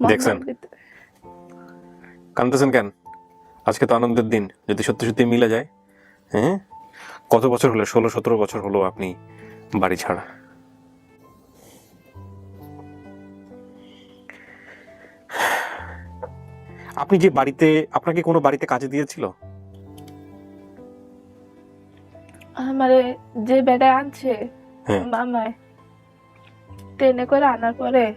দেখছেন? কানতেছেন কেন? আজকে তো আনন্দের দিন যদি সত্যি সত্যি মিলে যায় হ্যাঁ? কত বছর হলো? ষোলো সতেরো বছর হলো আপনি বাড়ি ছাড়া। আপনি যে বাড়িতে আপনাকে কোনো বাড়িতে কাজে দিয়েছিল? আমারে যে বেটা আনছে হ্যাঁ। মামায় ট্রেনে করে আনার পরে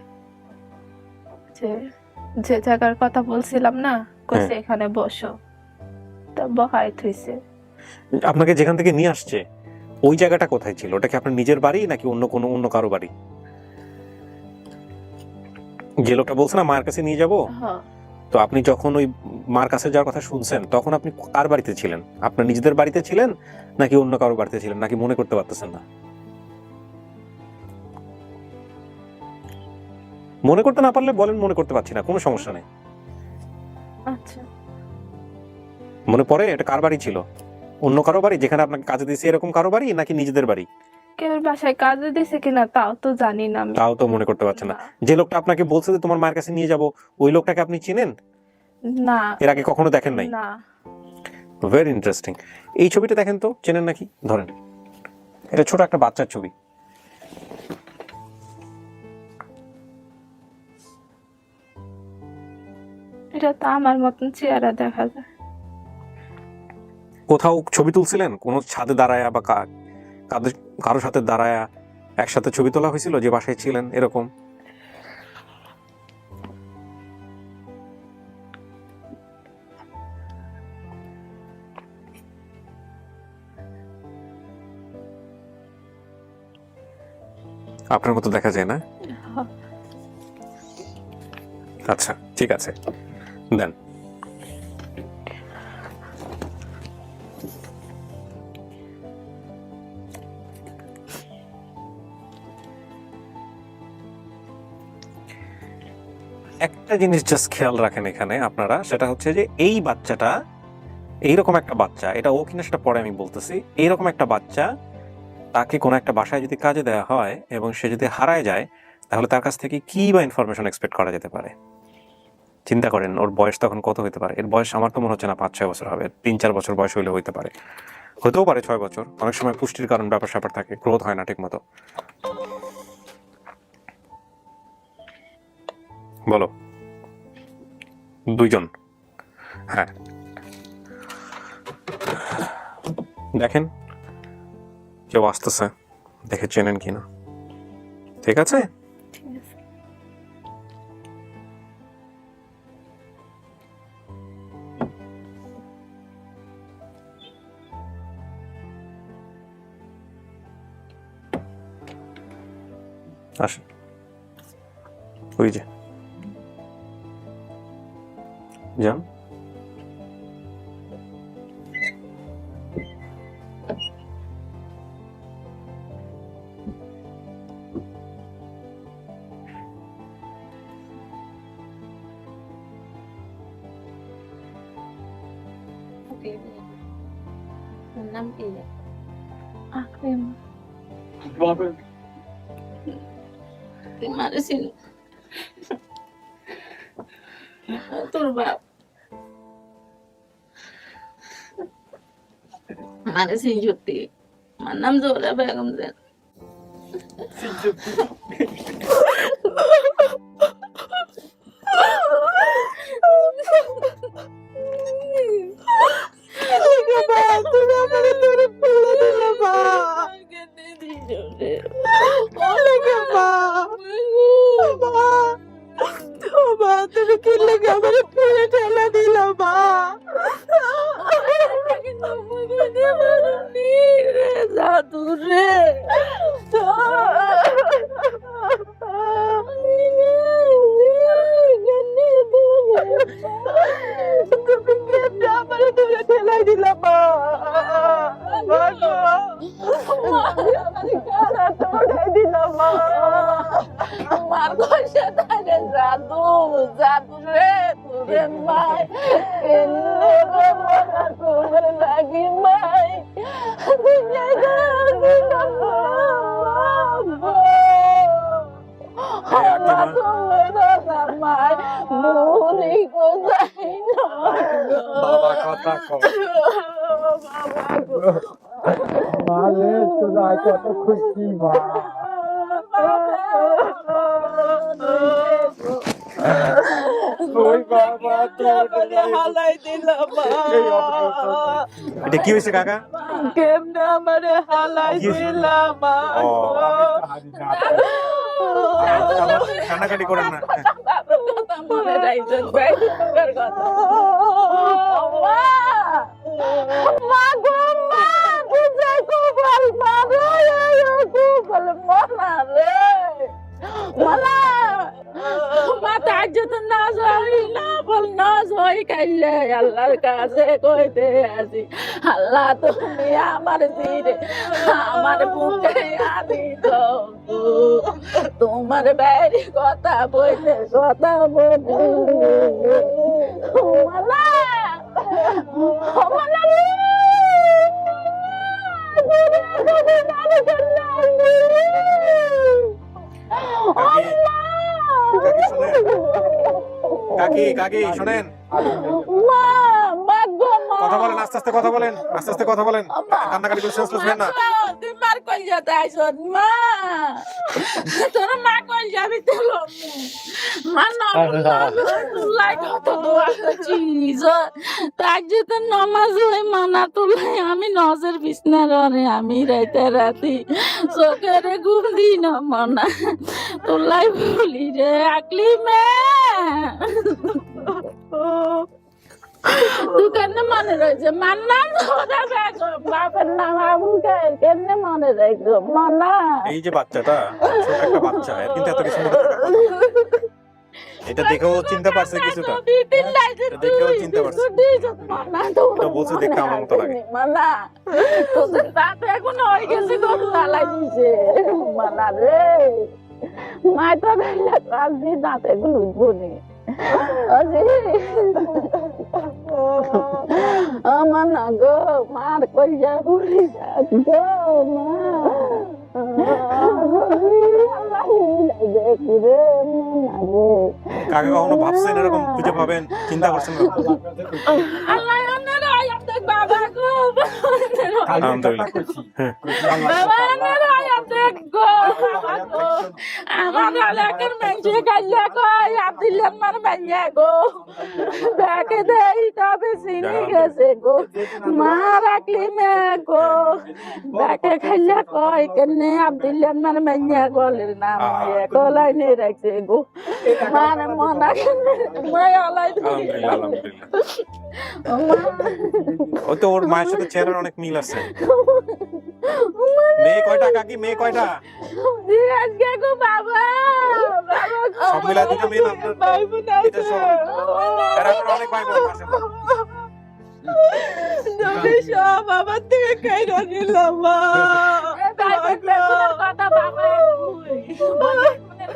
যে যে জায়গার কথা বলছিলাম না কইছে হ্যাঁ। এখানে বসো। তা থইছে। আপনাকে যেখান থেকে নিয়ে আসছে ওই জায়গাটা কোথায় ছিল? ওটা কি আপনার নিজের বাড়ি নাকি অন্য কোনো অন্য কারও বাড়ি? যে লোকটা বলছে না মায়ের কাছে নিয়ে যাব? হ্যাঁ। তো আপনি যখন ওই মার কাছে যাওয়ার কথা শুনছেন তখন আপনি কার বাড়িতে ছিলেন? আপনার নিজেদের বাড়িতে ছিলেন নাকি অন্য কারও বাড়িতে ছিলেন নাকি মনে করতে পারতেছেন না? মনে করতে না পারলে বলেন মনে করতে পারছি না কোনো সমস্যা নেই। আচ্ছা। মনে পড়ে এটা কার বাড়ি ছিল? অন্য কারও বাড়ি? যেখানে আপনাকে কাজে দিয়েছে এরকম কারও বাড়ি নাকি নিজেদের বাড়ি? কেউ বাসায় কাজে দিছে কিনা তাও তো জানি না আমি। তাও তো মনে করতে পারছেন না। যে লোকটা আপনাকে বলছে যে তোমার মায়ের কাছে নিয়ে যাব ওই লোকটাকে আপনি চিনেন? না। এর আগে কখনো দেখেন নাই? না। ভেরি ইন্টারেস্টিং এই ছবিটা দেখেন তো? চেনেন নাকি? ধরেন। এটা ছোট একটা বাচ্চার ছবি। এটা তো আমার মতন চেহারা দেখা যায়। কোথাও ছবি তুলছিলেন? কোনো ছাদে দাঁড়ায়া বা কাদের কারও সাথে দাঁড়ায়া একসাথে ছবি তোলা হয়েছিল যে বাসায় ছিলেন এরকম? আপনার মতো দেখা যায় না? হ্যাঁ। আচ্ছা ঠিক আছে। দেন। একটা জিনিস জাস্ট খেয়াল রাখেন এখানে আপনারা, সেটা হচ্ছে যে এই বাচ্চাটা, এইরকম একটা বাচ্চা, এটা ও কিনা সেটা পরে আমি বলতেছি, এইরকম একটা বাচ্চা, তাকে কোনো একটা বাসায় যদি কাজে দেওয়া হয় এবং সে যদি হারায় যায়, তাহলে তার কাছ থেকে কি বা ইনফরমেশন এক্সপেক্ট করা যেতে পারে? চিন্তা করেন, ওর বয়স তখন কত হতে পারে? এর বয়স আমার তো মনে হচ্ছে না পাঁচ, ছয় বছর হবে, তিন, চার বছর বয়স হইলে হইতে পারে। হতেও পারে ছয় বছর, অনেক সময় পুষ্টির কারণ ব্যাপার স্যাপার থাকে, গ্রোথ হয় না ঠিক মতো বলো। দুইজন। হ্যাঁ। দেখেন, কেউ আসতেছে, দেখে চেনেন কিনা। ঠিক আছে। আসেন। ওই যে। যান। তুই মারেছিল তোর বাপ মারেছি সত্যি আমার নাম জোহরা বেগম দেন তুমি কি লাগে আমার পুরো ঠেলা দিল মা? যা রে। খুশি মা এটা কি হয়েছে কাকা? কেমনে আমারে হালাই দিলাম কান্নাকাটি করেন না। মা গো মা বুঝে কুবল মা রে কুবল মনা রে মনা মা তাজ্জত নাজ হই না বল নাজ হই কাইলে আল্লাহর কাছে কইতে আসি আদি দাও। তোমার বাইরে কথা বইলে কথা বলে মালা মালা রে কাকি। কাকি শুনেন। কথা বলেন আস্তে আস্তে কথা বলেন আস্তে আস্তে কথা বলেন। কান্নাকাটি করে শেষ করবেন না। কল যাতে আইসন মা। তোর মা কল যাবি তোর মা নলাই কত দোয়া চিজ তার যেতে নমাজ হই মানা তুলাই আমি নজর বিছনা রে আমি রাইতে রাতি। চোখের ঘুম দি না মনা তুলাই বলি রে আকলি মে। তুই কেন মনে রয়েছে মান্না ধরা ব্যাগ বাবার নাম আবুল গায়ের কেন মনে রাখছো মানা এই যে বাচ্চাটা ছোট একটা বাচ্চা এর কিন্তু এত কিছু মনে এটা দেখেও চিনতে পারছে কিছুটা। দেখেও চিনতে পারছে। এটা বলছে দেখতে আমার মতো লাগে। মানা তোদের দাঁত এখন হয়ে গেছে গরু লালাই দিছে মানা রে। মায় তো দাঁত এগুলো উঠবো নি আমার না গো মার কই যা বুড়ি গো মা কাকা কখনো ভাবছেন এরকম? খুঁজে পাবেন চিন্তা করছেন আলহামদুলিল্লাহ। মেঞ্চে গাইয়া গো আয়াত মার মাইয়া গো। দেখে দেই তবে চিনি গেছে গো। মা রাখলি মে গো। দেখে খাইয়া কয় কেনে আব্দুল্লাহ মার মাইয়া গলের নাম। গলাই রাখছে গো। মানে মনা মায়া লাই আলহামদুলিল্লাহ আলহামদুলিল্লাহ। ওই তো ওর মায়ের সাথে চেহারার অনেক মিল আছে। মেয়ে কয়টা কাকি মেয়ে কয়টা আজকে গো বাবা বাবা গো সব মিলাই দুটো মেয়ে আপনার? ভাই বোন এটা সব। আপনার অনেক ভাই বোন মাশাআল্লাহ। তুমি সব আমার থেকে কাইরা নিলাম মা কথা বাবা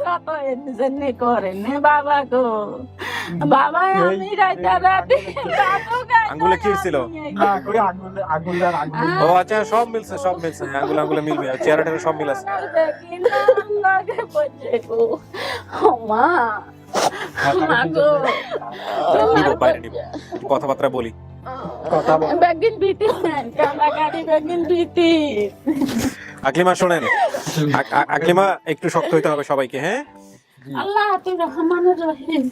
কথা এমনি করেন বাবা গো বাবা আমি রাইতা রাতে আঙ্গুলে কি ছিল? ও আচ্ছা সব মিলছে সব মিলছে। আঙ্গুল আঙ্গুলে মিলবে আর চেহারা টেহারা সব মিল আছে। মা নিব। কথাবার্তা বলি। আকলিমা শোনেন। আক- আক- আকলিমা একটু শক্ত হইতে হবে সবাইকে হ্যাঁ? আল্লাহ তুই রহমান রহিম।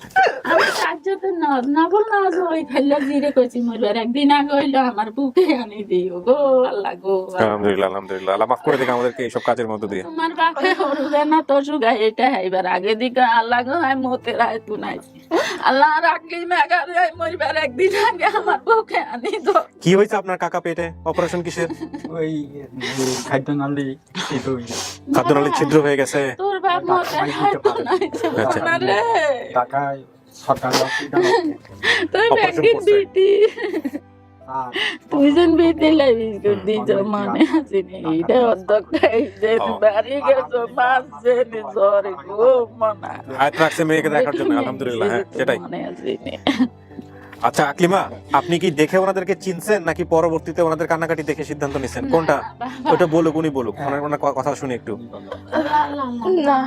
আমি সাহায্যতে নজ নবল নজ ওই খাইলে জিরে কইছি মরবার একদিন আগে হইল আমার বুকে আনি দিও গো আল্লাহ গো আলহামদুলিল্লাহ আলহামদুলিল্লাহ। আল্লাহ মাফ করে দিক আমাদেরকে এইসব কাজের মধ্যে দিয়ে। তোমার বাপে হরুবে না তো সুগা এটা এবার আগে দিকে আল্লাহ গো আমি মতে রায় তুনাইছি আল্লাহ রাখলি মেঘারে মরবার একদিন আগে আমার বুকে আনি দো কি হয়েছে আপনার কাকা পেটে? অপারেশন কিসের? ওই খাদ্য নালি এটাই খাদ্যনালী ছিদ্র হয়ে গেছে। তোর বাপ মতে রায় তুনাইছে আচ্ছা। না রে টাকায় সরকার তুই Operation ব্যাগিন করছে। বিতি তুই যেন বিতি লাগি দিছ মনে আসিনি এটা অধ্যক্ষটা যে বাড়ি গেছো মাছ জেনে সরি গো মনা আয়াত রাখছে মেয়েকে দেখার জন্য আলহামদুলিল্লাহ হ্যাঁ সেটাই। মনে আসিনি আচ্ছা আকলিমা আপনি কি দেখে ওনাদেরকে চিনছেন নাকি পরবর্তীতে ওনাদের কান্নাকাটি দেখে সিদ্ধান্ত নিছেন? কোনটা? ওটা বলুক উনি বলুক। ওনার ওনার কথা শুনি একটু। না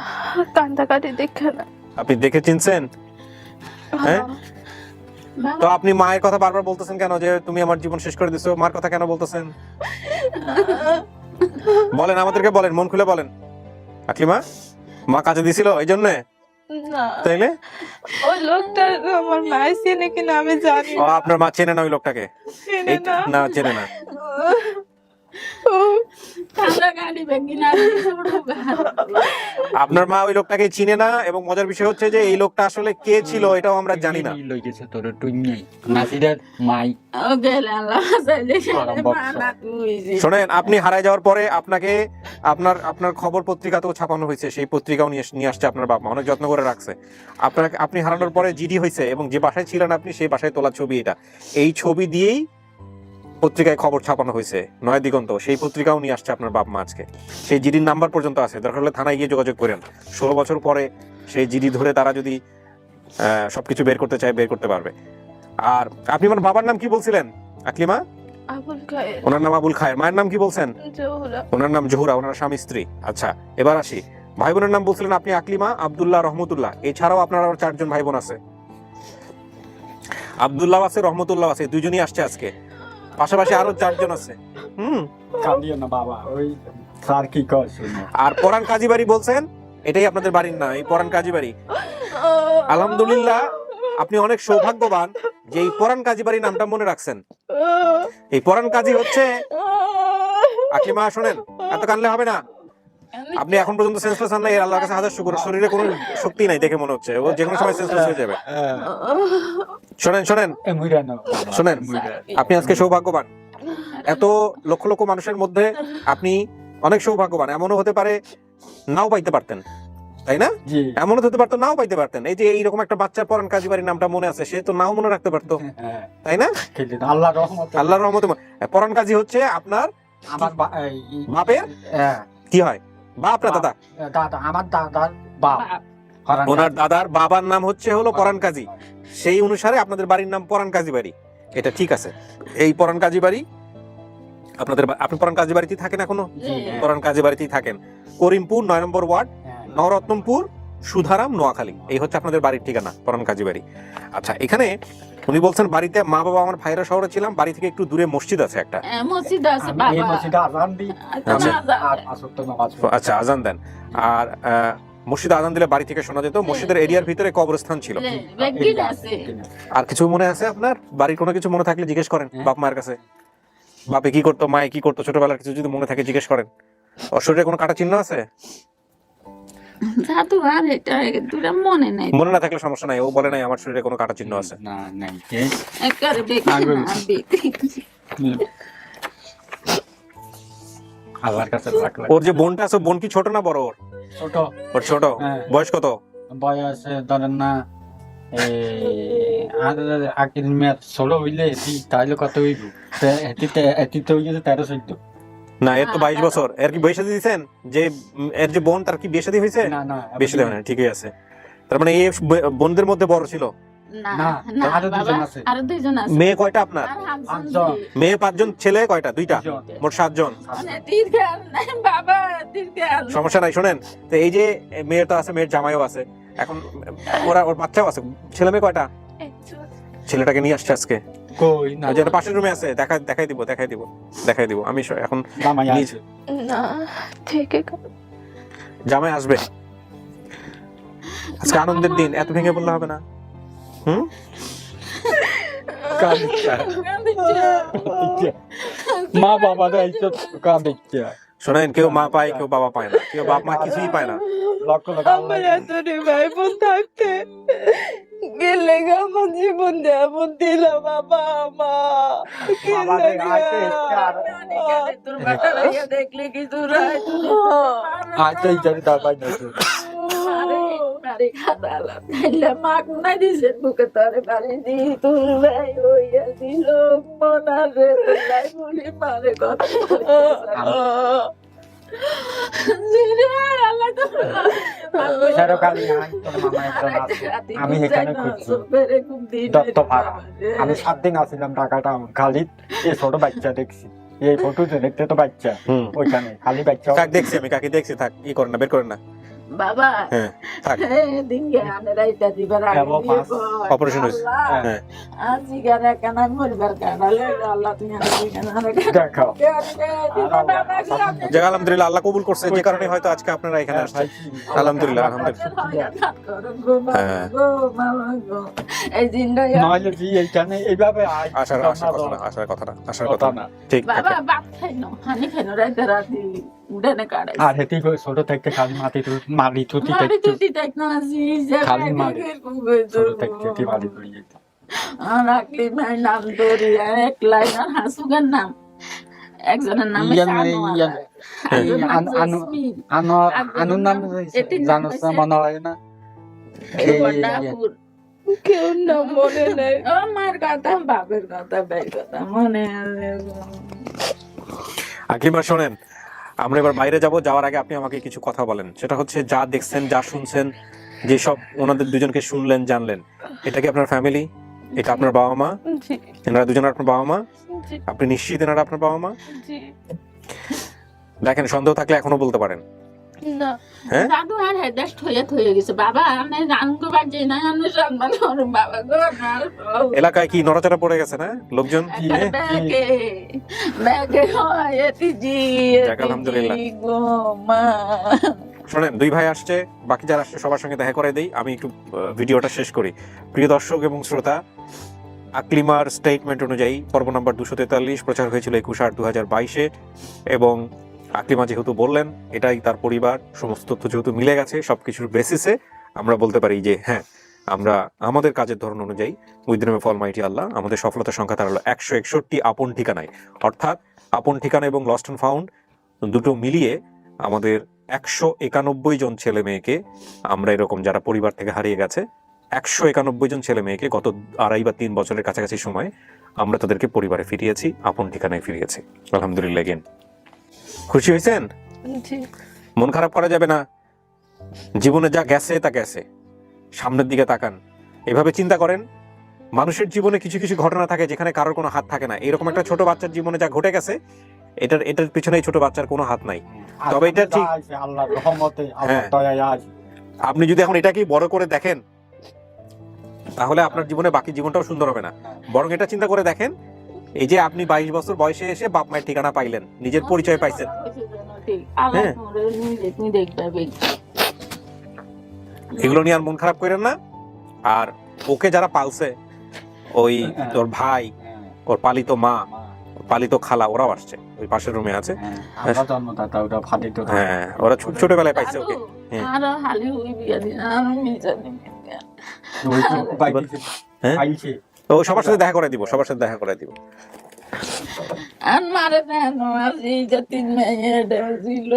কান্দাকাটি দেখে না। আপনি দেখে চিনছেন? হ্যাঁ? তো আপনি মায়ের কথা বারবার বলতেছেন কেন যে তুমি আমার জীবন শেষ করে দিছো? মার কথা কেন বলতেছেন? বলেন আমাদেরকে বলেন মন খুলে বলেন। আকলিমা মা কাজে দিছিল? এই জন্য তাইলে ওই লোকটা আমার মা চেনে কিনা আমি জানি ও আপনার মা চেনে না ওই লোকটাকে? না চেনে না। আপনার মা ওই লোকটাকে চিনে না এবং মজার বিষয় হচ্ছে যে এই লোকটা আসলে কে ছিল এটাও আমরা জানি না। শোনেন, আপনি হারায় যাওয়ার পরে আপনাকে আপনার আপনার খবর পত্রিকাতেও ছাপানো হয়েছে, সেই পত্রিকাও নিয়ে আসছে আপনার বাবা অনেক যত্ন করে রাখছে। আপনার আপনি হারানোর পরে জিডি হয়েছে এবং যে বাসায় ছিলেন আপনি, সেই বাসায় তোলা ছবি এটা। এই ছবি দিয়েই পত্রিকায় খবর ছাপানো হয়েছে নয় দিগন্ত সেই পত্রিকাও নিয়ে আসছে আপনার বাপ মা আজকে। সেই জিডির নাম্বার পর্যন্ত আছে দরকার হলে থানায় গিয়ে যোগাযোগ করেন। ষোলো বছর পরে সেই জিডি ধরে তারা যদি আহ, সবকিছু বের করতে চায় বের করতে পারবে। আর আপনি আমার বাবার নাম কি বলছিলেন? আকলিমা? ওনার নাম আবুল খায়ের। মায়ের নাম কি বলছেন? ওনার নাম জহুরা ওনার স্বামী স্ত্রী। আচ্ছা এবার আসি। ভাই বোনের নাম বলছিলেন আপনি আকলিমা আব্দুল্লাহ রহমতুল্লাহ। এছাড়াও আপনার আরও চারজন ভাই বোন আছে। আব্দুল্লাহ আছে রহমতুল্লাহ আছে দুজনই আসছে আজকে। পাশাপাশি আরও চারজন আছে। হুম? কাঁদিও না বাবা ওই স্যার কি শুনো। আর পরান কাজী বাড়ি বলছেন এটাই আপনাদের বাড়ির না এই পরান কাজী বাড়ি আলহামদুলিল্লাহ আপনি অনেক সৌভাগ্যবান যে এই পরান কাজী বাড়ি নামটা মনে রাখছেন। এই পরান কাজী হচ্ছে আকিমা শোনেন এত কানলে হবে না। আপনি এখন পর্যন্ত সেন্সলেস হন না এর আল্লাহর কাছে হাজার শুকর। শরীরে কোনো শক্তি নাই দেখে মনে হচ্ছে। ও যে কোনো সময় সেন্সলেস হয়ে যাবে। শোনেন শোনেন। এ মুইরা না শোনেন আপনি আজকে সৌভাগ্যবান। এত লক্ষ লক্ষ মানুষের মধ্যে আপনি অনেক সৌভাগ্যবান। এমনও হতে পারে নাও পাইতে পারতেন তাই না? এমনও হতে পারতো নাও পাইতে পারতেন। এই যে এইরকম একটা বাচ্চা পরান কাজী বাড়ির নামটা মনে আছে সে তো নাও মনে রাখতে পারতো হ্যাঁ তাই না? আল্লাহ রহমত আল্লাহর রহমতে পরান কাজী হচ্ছে আপনার বাপের? হ্যাঁ, কি হয়? বাপ না দাদা। দাদা আমার দাদার বাপ। ওনার দাদার বাবার নাম হচ্ছে হলো পরান কাজী। সেই অনুসারে আপনাদের বাড়ির নাম পরান কাজী বাড়ি। এটা ঠিক আছে। এই পরান কাজী বাড়ি আপনাদের আপনি পরান কাজী বাড়িতেই থাকেন এখনও? হ্যাঁ, পরান কাজী বাড়িতেই থাকেন। করিমপুর নয় নম্বর ওয়ার্ড নবরত্নপুর নবরত্নমপুর সুধারাম নোয়াখালী। এই হচ্ছে আপনাদের বাড়ির ঠিকানা পরান কাজী বাড়ি। আচ্ছা এখানে উনি বলছেন বাড়িতে মা বাবা আমার ভাইরা শহরে ছিলাম বাড়ি থেকে একটু দূরে মসজিদ আছে একটা। মসজিদ আছে বাবা। মসজিদে আজান দিই আচ্ছা। আচ্ছা। আজান দেন। আর আহ, মসজিদে আজান দিলে বাড়ি থেকে শোনা যেত মসজিদের এরিয়ার ভিতরে কবরস্থান ছিল। আর কিছু মনে আছে আপনার? বাড়ির কোনো কিছু মনে থাকলে জিজ্ঞেস করেন হ্যাঁ। বাপ মায়ের কাছে। বাপে কি করতো মায়ে কি করতো ছোটবেলার কিছু যদি মনে থাকে জিজ্ঞেস করেন। ওর শরীরে কোনো কাটা চিহ্ন আছে? জাদু আর এটা দুটা মনে নাই। মনে না থাকলে সমস্যা নাই ও বলে নাই আমার শরীরে কোনো কাটা চিহ্ন আছে। না নাই একেবারে আল্লাহর কাছে ওর যে বোনটা আছে বোন কি ছোট না বড় ওর? ছোট। ওর ছোট? হ্যাঁ। বয়স কত? বয়স ধরেন না আর আকিল মেয়াদ ষোলো হইলে তাইলে কত হইব? তে- তেরো চোদ্দ। না এর তো বাইশ বছর। এর কি বিয়ে শাদী দিয়েছেন? যে এর যে বোন তার কি বিয়ে শাদী হয়েছে? না না বেশি দেবে না ঠিকই আছে। তার মানে এই বোনদের মধ্যে বড় ছিল? না না, না আরও বাবা দুজন আছে। আরও দুইজন আছে। মেয়ে কয়টা আপনার? আর হামসান পাঁচজন। দি। মেয়ে পাঁচজন ছেলে কয়টা? দুইটা? দুজন। মোট সাতজন। মানে সমস্যা নাই শোনেন। তো এই যে মেয়ের তো আছে মেয়ের জামাইও আছে। এখন ওরা ওর বাচ্চাও আছে। ছেলে মেয়ে কয়টা? ছেলেটাকে নিয়ে আসছে আজকে। কই না ওই পাশের রুমে আছে দেখা দেখাই দিব দেখাই দিব দেখাই দিব। আমি এখন জামাই আছে না থেকে জামাই আসবে। আজকে আনন্দের দিন এত ভেঙে বললে হবে না। হুম? কাঁদিচ্ছে। মা বাবা দেয় তো কাঁদিচ্ছে। শোনেন কেউ মা পায় কেউ বাবা পায় না। কেউ বাপ মা কিছুই পায় না। আমার এত ভাই বোন থাকতে গেলে আমার জীবন যেমন দিল বাবা মা দেখলে কি তোর আজ তাই জানি তার পাই না মারে খাদালা তাইলে মাক না দিছে বুকে তোরে বাড়ি দি তোর ভাই হইয়া দিল মনারে। লাই বলি মারে কথা জিরে আল্লাহ তো সেরো কালি নাই তোর মামা একজন আছে। আমি এখানে খুঁজছি। দত্ত পাড়া আমি সাত দিন আসছিলাম টাকাটা খালি এই ছোট বাচ্চা দেখছি। এই ফটো দেখতে তো বাচ্চা ওইখানে খালি বাচ্চা। দেখছি আমি কাকে দেখছি থাক ই করেন না বের করেন না। বাবা। হ্যাঁ অপারেশন হয়েছে। আল্লাহ, হ্যাঁ। আলহামদুলিল্লাহ কবুল করছে। যে কারণে হয়তো আজকে আপনারা এখানে হ্যাঁ, আসছেন। আলহামদুলিল্লাহ আলহামদুলিল্লাহ। হ্যাঁ। আসার আসার কথা না আসার কথা না আসার ঠিক বাবা আছে বাপ খাই না হানি খাই না রাইতে রাতি উড়ানে কাড়াই আর হেতি করে ছোট থেকে খালি মাটি তো মাটি তুতি মারি তুই দেখ না আসি খালি মারি। ছোট থেকে মারি হেতি যেত আর আকলি মাই নাম ধরি এক লাইন আর হাসুগার নাম একজনের নাম ইয়ান ইয়ান আন- আনু আনো আনুর নাম জানোস না মনে হয় না কেউ না মনে নেই ও কথা বাপের কথা বের কথা মনে আছে শোনেন আমরা এবার বাইরে যাব যাওয়ার আগে আপনি আমাকে কিছু কথা বলেন। সেটা হচ্ছে যা দেখছেন যা শুনছেন যেসব ওনাদের দুজনকে শুনলেন জানলেন এটা কি আপনার ফ্যামিলি এটা আপনার বাবা মা? জি। এনারা দুজন আপনার বাবা মা? জি। আপনি নিশ্চিত এনারা আপনার বাবা মা? জি। দেখেন সন্দেহ থাকলে এখনও বলতে পারেন? দাদু আর হেদাস থইয়া থইয়া গেছে। বাবা আমি রানগো বাজে না আমি সম্মান করুন বাবা গো এলাকায় কি নড়াচড়া পড়ে গেছে না? লোকজন? হ্যাঁ? ব্যাগে ব্যাগে হয় এটি জি আলহামদুলিল্লাহ। গো মা। শোনেন দুই ভাই আসছে বাকি যারা আসছে সবার সঙ্গে দেখা করে দেই। আমি একটু ভিডিওটা শেষ করি। প্রিয় দর্শক এবং শ্রোতা আকলিমার স্টেটমেন্ট অনুযায়ী পর্ব নম্বর দুশো তেতাল্লিশ প্রচার হয়েছিল একুশ আট দু হাজার বাইশে এবং আকলিমা যেহেতু বললেন, এটাই তার পরিবার, সমস্ত তথ্য যেহেতু মিলে গেছে, সবকিছুর বেসিসে আমরা বলতে পারি যে হ্যাঁ আমরা, আমাদের কাজের ধরন অনুযায়ী উইদিনমে ফল মাইটি আল্লাহ, আমাদের সফলতার সংখ্যা দাঁড়াল একশো একষট্টি আপন ঠিকানায়। অর্থাৎ আপন ঠিকানা এবং লস্ট অ্যান্ড ফাউন্ড দুটো মিলিয়ে আমাদের একশো একানব্বই জন ছেলে মেয়েকে আমরা এরকম যারা পরিবার থেকে হারিয়ে গেছে, একশো একানব্বই জন ছেলে মেয়েকে গত আড়াই বা তিন বছরের কাছাকাছি সময় আমরা তাদেরকে পরিবারে ফিরিয়েছি, আপন ঠিকানায় ফিরিয়েছি। আলহামদুলিল্লাহ গেন খুশি হয়েছেন? মন খারাপ করা যাবে না। জীবনে যা গেছে তা গেছে। সামনের দিকে তাকান। এভাবে চিন্তা করেন? মানুষের জীবনে কিছু কিছু ঘটনা থাকে যেখানে কারোর কোনো হাত থাকে না। এরকম একটা ছোট বাচ্চার জীবনে যা ঘটে গেছে এটার এটার পিছনে ছোট বাচ্চার কোনো হাত নাই। তবে এটা ঠিক- হ্যাঁ। দয়ায় আজ আপনি যদি এখন এটাকেই বড় করে দেখেন তাহলে আপনার জীবনে বাকি জীবনটাও সুন্দর হবে না। বরং এটা চিন্তা করে দেখেন এই যে আপনি বাইশ বছর বয়সে এসে বাপ মায়ের ঠিকানা পাইলেন নিজের পরিচয় পাইছেন। হ্যাঁ। এগুলো নিয়ে আর মন খারাপ করেন না। আর ওকে যারা পালছে ওই তোর ভাই ওর পালিত মা পালিত খালা ওরাও আসছে। ওই পাশের রুমে আছে। হ্যাঁ, হ্যাঁ ওরা ছোট ছোটবেলায় পাইছে ওকে। হ্যাঁ। ও সবার সাথে দেখা করে দিব সবার সাথে দেখা করে দিব। আর মারে দেন আর এই যে তিন মেয়ে ছিল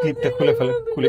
ক্লিপটা খুলে ফেলে খুলে।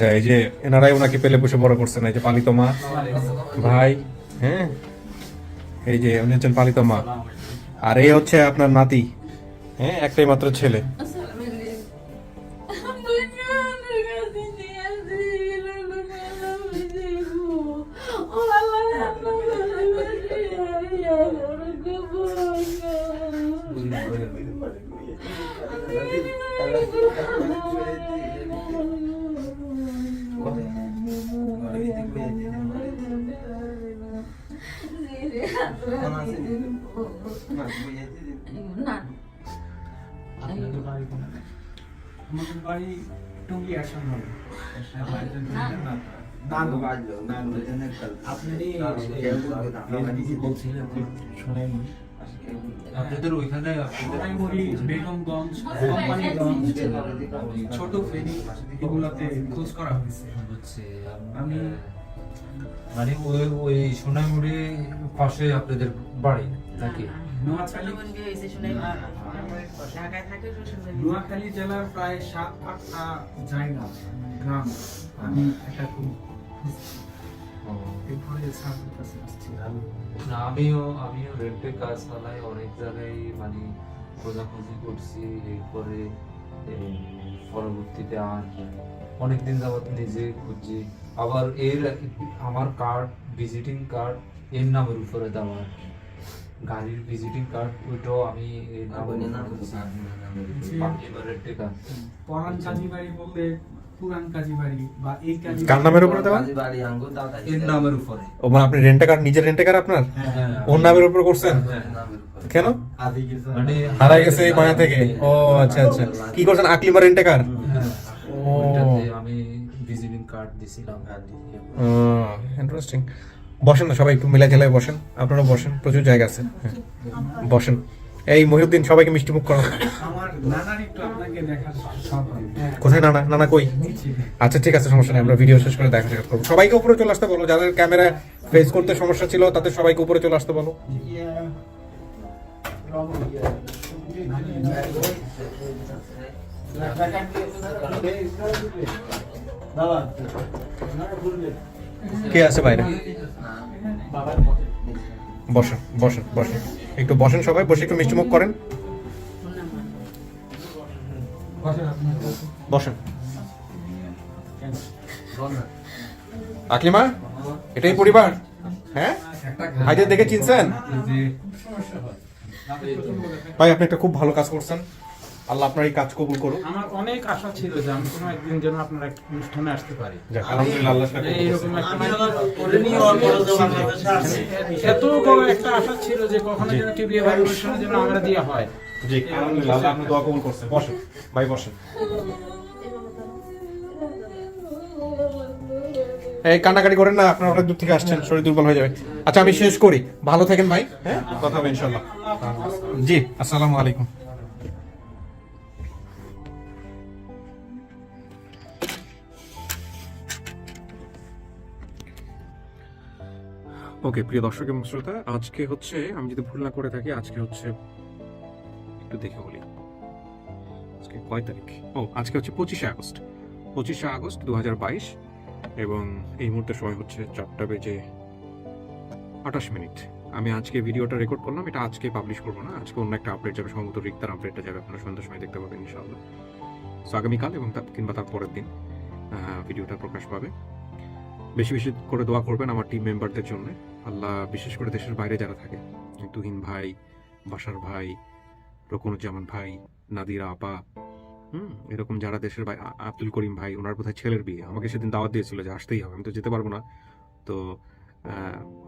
আচ্ছা এই যে এনারাই ওনাকে পেলে বসে বড় করছেন, এই যে পালিত মা ভাই হ্যাঁ? এই যে উনি হচ্ছেন পালিত মা আর এই হচ্ছে আপনার নাতি হ্যাঁ? একটাই মাত্র ছেলে। আমাদের বাড়ি টঙ্গি নানু আপনি বলছিলেন আপনাদের ওইখানে বেগমগঞ্জ কোম্পানিগঞ্জ ছোট ফেরি এগুলাতে খোঁজ করা হয়েছে। হচ্ছে আমি- মানে ওই ওই সোনাইমুড়ি পাশে আপনাদের বাড়ি নাকি? নোয়াখালী নোয়াখালী জেলার প্রায় সাত আটটা জায়গা গ্রাম। আমি এটা খুব স্যারের কাছে আসছি না আমিও আমিও রেন্টে কাজ চালাই অনেক জায়গায় মানে খোঁজাখুঁজি করছি এরপরে পরবর্তীতে আর অনেকদিন যাবত নিজে খুঁজছি। আবার এর আমার কার্ড ভিজিটিং কার্ড এর নামের উপরে দেওয়া গাড়ির ভিজিটিং কার্ড ওইটাও আমি উপরে এবার রেন্টে কাজ পরান কাজীবাড়ি বললে পুরান কাজীবাড়ি বা এই কাজী কার নামের উপরে দেওয়া এর নামের উপরে। ও মানে আপনি রেন্টে কার নিজের রেন্টে কার আপনার? হ্যাঁ ওর নামের উপরে করছেন? কেন? মানে হারাই গেছে এই মায়া থেকে। ও আচ্ছা আচ্ছা। কি করছেন? আকলিমা রেন্টে কার? হ্যাঁ, ও। আমি ভিজিটিং কার্ড দিছিলাম ইন্টারেস্টিং বসেন না সবাই একটু মিলাই ঝেলায় বসেন। আপনারা বসেন প্রচুর জায়গা আছে। হ্যাঁ, বসেন। এই মহিউদ্দিন সবাইকে মিষ্টি মুখ করো। কোথায় নানা? নানা কই? আচ্ছা ঠিক আছে সমস্যা নেই আমরা ভিডিও শেষ করে দেখা সাক্ষাৎ করব। সবাইকে উপরে চলে আসতে বলো যাদের ক্যামেরা ফেস করতে সমস্যা ছিল তাদের সবাইকে উপরে চলে আসতে বলো। কে আছে বাইরে? বসেন বসেন বসেন একটু বসেন সবাই বসে একটু মিষ্টি মুখ করেন। বসেন আকিমা এটাই পরিবার? হ্যাঁ? ভাইদের দেখে চিনছেন? ভাই আপনি একটা খুব ভালো কাজ করছেন। আল্লাহ আপনার এই কাজ কবুল করুন আমার অনেক আশা ছিল যে আমি কোনো একদিন যেন আপনার একটা অনুষ্ঠানে আসতে পারি। এইরকম এত বড় একটা আশা ছিল যে কখনো যেন টিভি ভাই অনুষ্ঠানে যেন আমরা দেওয়া হয়। জি আলহামদুলিল্লাহ আল্লাহ আপনি দোয়া কবুল করছেন বসেন ভাই বসেন। এই কান্নাকাটি করেন না আপনারা অনেক দূর থেকে আসছেন শরীর দুর্বল হয়ে যাবে। আচ্ছা আমি শেষ করি। ভালো থাকেন ভাই হ্যাঁ? কথা হবে ইনশাল্লাহ জি আসসালামু আলাইকুম। ওকে প্রিয় দর্শক এবং শ্রোতা, আজকে হচ্ছে, আমি যদি ভুল না করে থাকি, আজকে হচ্ছে একটু দেখে বলি। আজকে কয় তারিখ? ও আজকে হচ্ছে পঁচিশে আগস্ট। পঁচিশে আগস্ট দু হাজার বাইশ এবং এই মুহূর্তে সময় হচ্ছে চারটা বেজে আঠাশ মিনিট। আমি আজকে ভিডিওটা রেকর্ড করলাম, এটা আজকে পাবলিশ করব না, আজকে অন্য একটা আপডেট যাবে, সম্ভবত রিক্তার আপডেটটা যাবে, আপনারা সন্ধ্যার সময় দেখতে পাবেন, ইনশাআল্লাহ। সো আগামীকাল এবং কিংবা তার পরের দিন ভিডিওটা প্রকাশ পাবে। বেশি বেশি করে দোয়া করবেন আমার টিম মেম্বারদের জন্য। আল্লাহ বিশেষ করে দেশের বাইরে যারা থাকে, তুহিন ভাই বাসার ভাই, রকুনুজ্জামান ভাই, নাদিরা আপা, হুম, এরকম যারা দেশের ভাই আব্দুল করিম ভাই, ওনার বোধহয় ছেলের বিয়ে। আমাকে সেদিন দাওয়াত দিয়েছিল যে আসতেই হবে, আমি তো যেতে পারব না। তো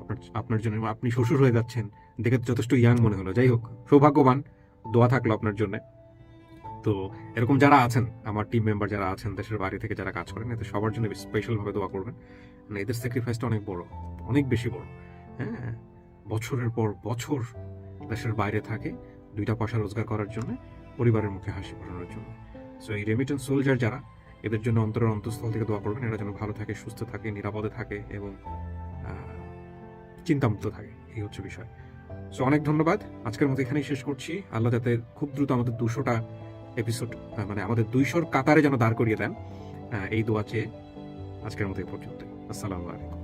আপনার আপনার জন্য আপনি শ্বশুর হয়ে যাচ্ছেন, দেখে তো যথেষ্ট ইয়াং মনে হলো। যাই হোক, সৌভাগ্যবান, দোয়া থাকল আপনার জন্য। তো, এরকম যারা আছেন, আমার টিম মেম্বার যারা আছেন, দেশের বাইরে থেকে যারা কাজ করেন এতে সবার জন্য স্পেশালভাবে দোয়া করবেন। মানে এদের স্যাক্রিফাইসটা অনেক বড়, অনেক বেশি বড়। হ্যাঁ বছরের পর বছর দেশের বাইরে থাকে, দুইটা পয়সা রোজগার করার জন্য, পরিবারের মুখে হাসি ফোটানোর জন্য। সো এই রেমিটেন্স সোলজার যারা, এদের জন্য অন্তরের অন্তঃস্থল থেকে দোয়া করবেন, এরা যেন ভালো থাকে, সুস্থ থাকে, নিরাপদে থাকে এবং চিন্তামুক্ত থাকে। এই হচ্ছে বিষয়। সো অনেক ধন্যবাদ। আজকের মতো এখানেই শেষ করছি। আল্লাহ যাতে খুব দ্রুত আমাদের দুশোটা এপিসোড মানে আমাদের দুইশোর কাতারে যেন দাঁড় করিয়ে দেন এই দোয়া চেয়ে আজকের মতো এই পর্যন্ত আসসালামু আলাইকুম।